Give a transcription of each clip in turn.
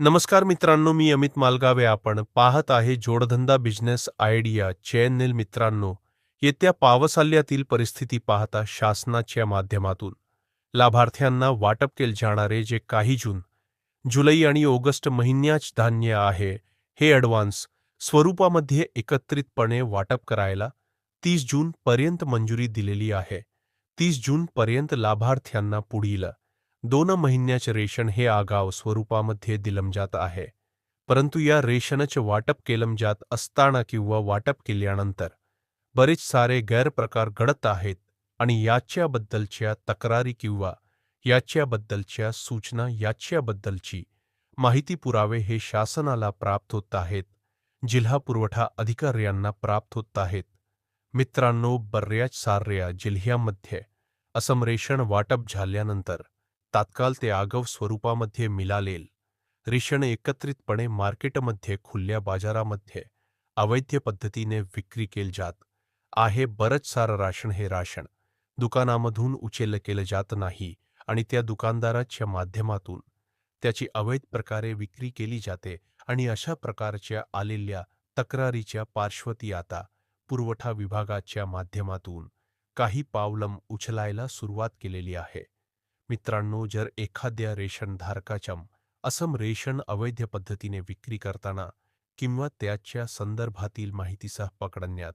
नमस्कार मित्रांनो मी अमित मालगावे. आपण पाहत आहे जोडधंदा बिझनेस आयडिया चॅनल मित्रांनो. येत्या पावसाल्यातील परिस्थिती पाहता शासनाच्या माध्यमातून. लाभार्थ्यांना वाटप केले जाणारे जे काही जून जुलै आणि ऑगस्ट महिन्याच धान्य आहे हे ॲडव्हान्स स्वरूपामध्ये एकत्रितपणे वाटप करायला तीस जून पर्यंत मंजुरी दिलेली आहे. तीस जून पर्यंत लाभार्थ्यांना पुढील दोन महिन्याचे रेशन हे आगाव स्वरूपामध्ये दिलं जात आहे. परंतु या रेशनचे वाटप केलं जात असताना किंवा वाटप केल्यानंतर बरेच सारे गैरप्रकार घडत आहेत आणि याच्याबद्दलच्या तक्रारी किंवा याच्याबद्दलच्या सूचना याच्याबद्दलची माहिती पुरावे हे शासनाला प्राप्त होत आहेत जिल्हा पुरवठा अधिकाऱ्यांना प्राप्त होत आहेत. मित्रांनो बऱ्याच साऱ्या जिल्ह्यांमध्ये असम रेशन वाटप झाल्यानंतर तात्काळ ते आगव स्वरूपामध्ये मिळालेल रेषण एकत्रितपणे मार्केटमध्ये खुल्या बाजारामध्ये अवैध पद्धतीने विक्री केली जात. आहे बरंच सारं राशन हे राशन. दुकानामधून उचेल केलं जात नाही आणि त्या दुकानदाराच्या माध्यमातून. त्याची अवैध प्रकारे विक्री केली जाते आणि अशा प्रकारच्या आलेल्या तक्रारीच्या पार्श्वती आता पुरवठा विभागाच्या माध्यमातून काही पावलम उचलायला सुरुवात केलेली आहे. मित्रांनो जर एखाद्या रेशनधारकाच्या असम रेशन अवैध पद्धतीने विक्री करताना किंवा त्याच्या संदर्भातील माहितीसह पकडण्यात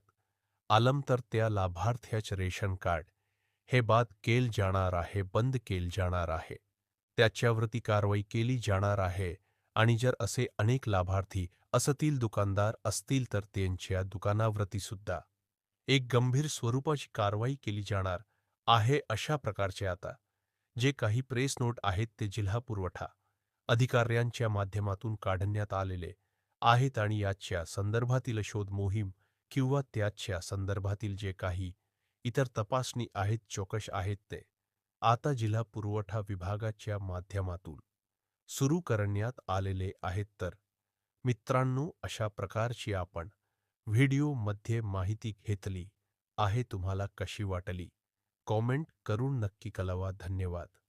आलम तर त्या लाभार्थ्याचे रेशन कार्ड हे बाद केल जाणार आहे बंद केल जाणार आहे. त्याच्यावरती कारवाई केली जाणार आहे आणि जर असे अनेक लाभार्थी असतील दुकानदार असतील तर त्यांच्या दुकानावरती सुद्धा. एक गंभीर स्वरूपाची कारवाई केली जाणार आहे अशा प्रकारचे आता जे काही प्रेस नोट आहेत ते जिल्हा पुरवठा अधिकाऱ्यांच्या माध्यमातून काढण्यात आलेले आहेत आणि याच्या संदर्भातील शोध मोहीम किंवा त्याच्या संदर्भातील जे काही इतर तपासणी आहेत चौकश आहेत ते आता जिल्हा पुरवठा विभागाच्या माध्यमातून सुरू करण्यात आलेले आहेत. तर मित्रांनो अशा प्रकारची आपण व्हिडिओमध्ये माहिती घेतली आहे तुम्हाला कशी वाटली? कॉमेंट करून नक्की कळवा. धन्यवाद.